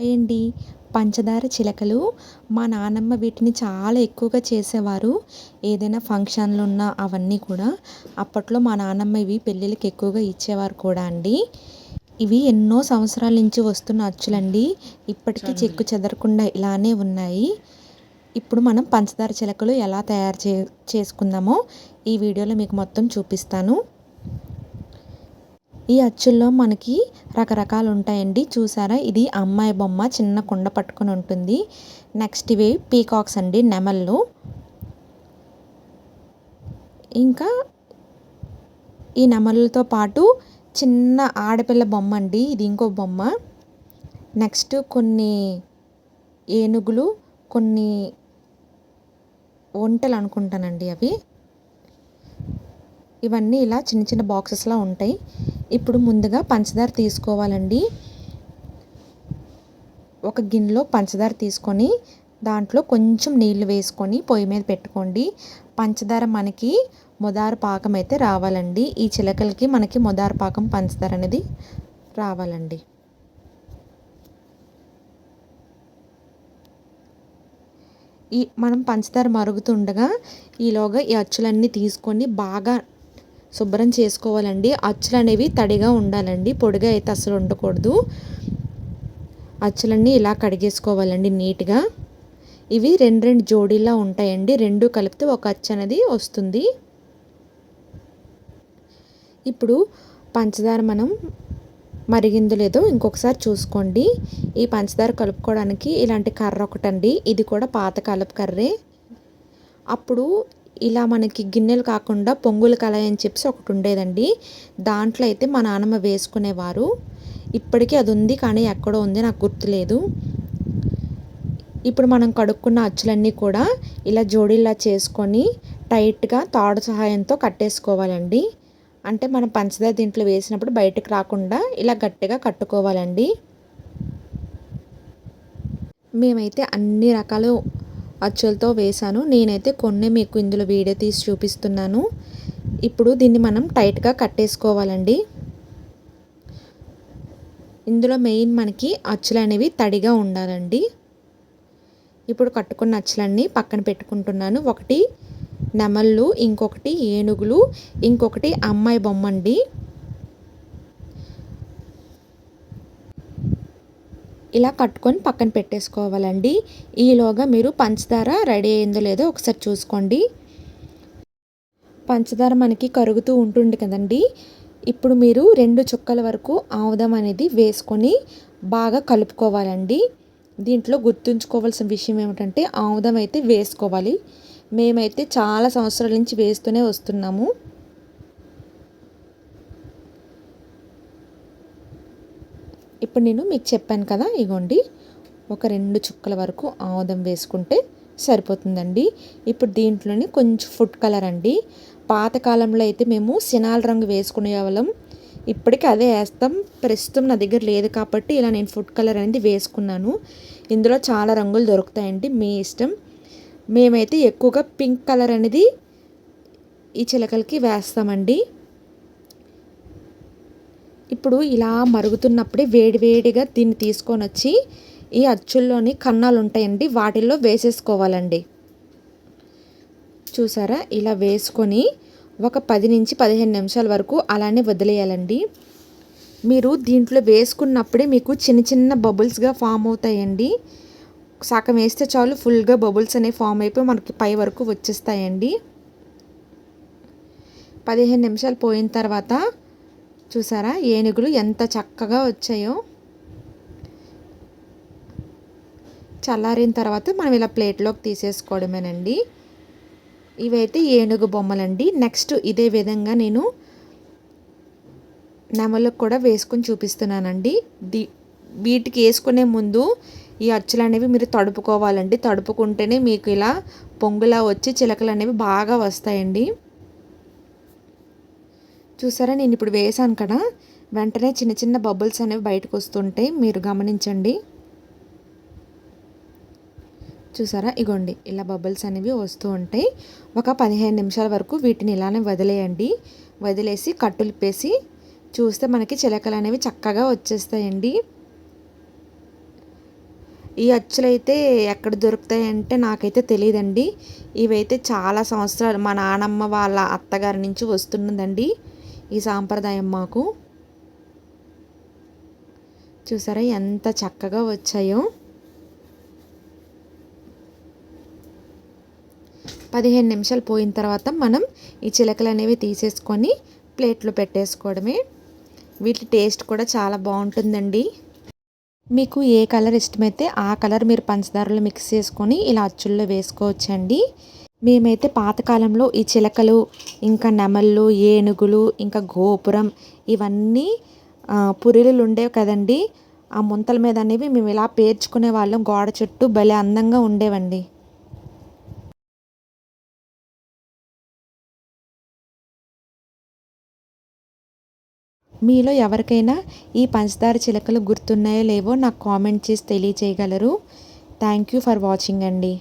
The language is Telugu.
హాయ్ అండి పంచదార చిలకలు. మా నాన్నమ్మ వీటిని చాలా ఎక్కువగా చేసేవారు. ఏదైనా ఫంక్షన్లు ఉన్నా అవన్నీ కూడా. అప్పట్లో మా నాన్నమ్మ ఇవి పెళ్ళిళ్ళకి ఎక్కువగా ఇచ్చేవారు కూడా అండి. ఇవి ఎన్నో సంవత్సరాల నుంచి వస్తున్న అచ్చులండి. ఇప్పటికీ చెక్కు చెదరకుండా ఇలానే ఉన్నాయి. ఇప్పుడు మనం పంచదార చిలకలు ఎలా తయారు చే చేసుకుందామో ఈ వీడియోలో మీకు మొత్తం చూపిస్తాను. ఈ అచ్చుల్లో మనకి రకరకాలు ఉంటాయండి చూసారా? ఇది అమ్మాయి బొమ్మ చిన్న కుండ పట్టుకొని ఉంటుంది. నెక్స్ట్ ఇవి పీకాక్స్ అండి నెమళ్ళు. ఇంకా ఈ నెమళ్ళతో పాటు చిన్న ఆడపిల్ల బొమ్మ అండి. ఇది ఇంకో బొమ్మ. నెక్స్ట్ కొన్ని ఏనుగులు కొన్ని ఒంటలు అనుకుంటానండి అవి. ఇవన్నీ ఇలా చిన్న చిన్న బాక్సెస్లా ఉంటాయి. ఇప్పుడు ముందుగా పంచదార తీసుకోవాలండి. ఒక గిన్నెలో పంచదార తీసుకొని దాంట్లో కొంచెం నీళ్ళు వేసుకొని పొయ్యి మీద పెట్టుకోండి. పంచదార మనకి మొదారు పాకం అయితే రావాలండి. ఈ చిలకలకి మనకి మొదారు పాకం పంచదార అనేది రావాలండి. ఈ మనం పంచదార మరుగుతుండగా ఈలోగా ఈ అచ్చులన్నీ తీసుకొని బాగా శుభ్రం చేసుకోవాలండి. అచ్చులు అనేవి తడిగా ఉండాలండి. పొడిగా అయితే అసలు ఉండకూడదు. అచ్చులన్నీ ఇలా కడిగేసుకోవాలండి నీట్గా. ఇవి రెండు రెండు జోడీలా ఉంటాయండి. రెండు కలిపితే ఒక అచ్చు అనేది వస్తుంది. ఇప్పుడు పంచదార మనం మరిగిందో లేదో ఇంకొకసారి చూసుకోండి. ఈ పంచదార కలుపుకోవడానికి ఇలాంటి కర్ర ఒకటండి. ఇది కూడా పాతకాలపు కర్రే. అప్పుడు ఇలా మనకి గిన్నెలు కాకుండా పొంగులు కళాయి అని చెప్పి ఒకటి ఉండేదండి. దాంట్లో అయితే మా నాన్నమ్మ వేసుకునేవారు. ఇప్పటికీ అది ఉంది కానీ ఎక్కడో ఉంది నాకు గుర్తులేదు. ఇప్పుడు మనం కడుక్కున్న అచ్చులన్నీ కూడా ఇలా జోడీలా చేసుకొని టైట్గా తాడు సహాయంతో కట్టేసుకోవాలండి. అంటే మనం పంచదార దీంట్లో వేసినప్పుడు బయటకు రాకుండా ఇలా గట్టిగా కట్టుకోవాలండి. మేమైతే అన్ని రకాలు అచ్చులతో వేశాను. నేనైతే కొన్ని మీకు ఇందులో వీడియో తీసి చూపిస్తున్నాను. ఇప్పుడు దీన్ని మనం టైట్గా కట్టేసుకోవాలండి. ఇందులో మెయిన్ మనకి అచ్చులు అనేవి తడిగా ఉండాలండి. ఇప్పుడు కట్టుకున్న అచ్చులన్నీ పక్కన పెట్టుకుంటున్నాను. ఒకటి నెమళ్ళు ఇంకొకటి ఏనుగులు ఇంకొకటి అమ్మాయి బొమ్మ అండి ఇలా కట్టుకొని పక్కన పెట్టేసుకోవాలండి. ఈలోగా మీరు పంచదార రెడీ అయిందో లేదో ఒకసారి చూసుకోండి. పంచదార మనకి కరుగుతూ ఉంటుంది కదండి. ఇప్పుడు మీరు రెండు చుక్కల వరకు ఆముదం అనేది వేసుకొని బాగా కలుపుకోవాలండి. దీంట్లో గుర్తుంచుకోవాల్సిన విషయం ఏమిటంటే ఆముదం అయితే వేసుకోవాలి. మేమైతే చాలా సంవత్సరాల నుంచి వేస్తూనే వస్తున్నాము. ఇప్పుడు నేను మీకు చెప్పాను కదా ఇగోండి. ఒక రెండు చుక్కల వరకు ఆముదం వేసుకుంటే సరిపోతుందండి. ఇప్పుడు దీంట్లోని కొంచెం ఫుడ్ కలర్ అండి. పాతకాలంలో అయితే మేము సినాల రంగు వేసుకునే వాళ్ళం. ఇప్పటికీ అదే వేస్తాం. ప్రస్తుతం నా దగ్గర లేదు కాబట్టి ఇలా నేను ఫుడ్ కలర్ అనేది వేసుకున్నాను. ఇందులో చాలా రంగులు దొరుకుతాయండి మీ ఇష్టం. మేమైతే ఎక్కువగా పింక్ కలర్ అనేది ఈ చిలకలకి వేస్తామండి. ఇప్పుడు ఇలా మరుగుతున్నప్పుడే వేడివేడిగా దీన్ని తీసుకొని వచ్చి ఈ అచ్చుల్లోని కన్నాలు ఉంటాయండి వాటిల్లో వేసేసుకోవాలండి. చూసారా? ఇలా వేసుకొని ఒక పది నుంచి పదిహేను నిమిషాల వరకు అలానే వదిలేయాలండి. మీరు దీంట్లో వేసుకున్నప్పుడే మీకు చిన్న చిన్న బబుల్స్గా ఫామ్ అవుతాయండి. సగం వేస్తే చాలు ఫుల్గా బబుల్స్ అనేవి ఫామ్ అయిపోయి మనకి పై వరకు వచ్చేస్తాయండి. పదిహేను నిమిషాలు పోయిన తర్వాత చూసారా? ఏనుగులు ఎంత చక్కగా వచ్చాయో. చల్లారిన తర్వాత మనం ఇలా ప్లేట్లోకి తీసేసుకోవడమేనండి. ఇవైతే ఏనుగు బొమ్మలండి. నెక్స్ట్ ఇదే విధంగా నేను నెమలకు కూడా వేసుకొని చూపిస్తున్నానండి. దీ వీటికి వేసుకునే ముందు ఈ అచ్చులు అనేవి మీరు తడుపుకోవాలండి. తడుపుకుంటేనే మీకు ఇలా పొంగులా వచ్చి చిలకలు అనేవి బాగా వస్తాయండి. చూసారా? నేను ఇప్పుడు వేసాను కదా. వెంటనే చిన్న చిన్న బబుల్స్ అనేవి బయటకు వస్తుంటాయి మీరు గమనించండి. చూసారా? ఇగోండి. ఇలా బబుల్స్ అనేవి వస్తూ ఉంటాయి. ఒక పదిహేను నిమిషాల వరకు వీటిని ఇలానే వదిలేయండి. వదిలేసి కట్టులిపేసి చూస్తే మనకి చిలకలు అనేవి చక్కగా వచ్చేస్తాయండి. ఈ అచ్చులైతే ఎక్కడ దొరుకుతాయి అంటే నాకైతే తెలియదండి ఇవైతే చాలా సంవత్సరాలు మా నానమ్మ వాళ్ళ అత్తగారి నుంచి వస్తున్నదండి. ఈ సాంప్రదాయం మాకు. చూసారా ఎంత చక్కగా వచ్చాయో. పదిహేను నిమిషాలు పోయిన తర్వాత మనం ఈ చిలకలు అనేవి తీసేసుకొని ప్లేట్లో పెట్టేసుకోవడమే. వీటి టేస్ట్ కూడా చాలా బాగుంటుందండి. మీకు ఏ కలర్ ఇష్టమైతే ఆ కలర్ మీరు పంచదారలో మిక్స్ చేసుకొని ఇలా అచ్చుల్లో వేసుకోవచ్చండి. మేమైతే పాతకాలంలో ఈ చిలకలు ఇంకా నెమళ్ళు ఏనుగులు ఇంకా గోపురం ఇవన్నీ పురిలు ఉండేవి కదండి. ఆ ముంతల మీద అనేవి మేము ఇలా పేర్చుకునే వాళ్ళం. గోడ చుట్టూ భలే అందంగా ఉండేవండి. మీలో ఎవరికైనా ఈ పంచదార చిలకలు గుర్తున్నాయో లేవో నాకు కామెంట్ చేసి తెలియచేయగలరు. థ్యాంక్ యూ ఫర్ వాచింగ్ అండి.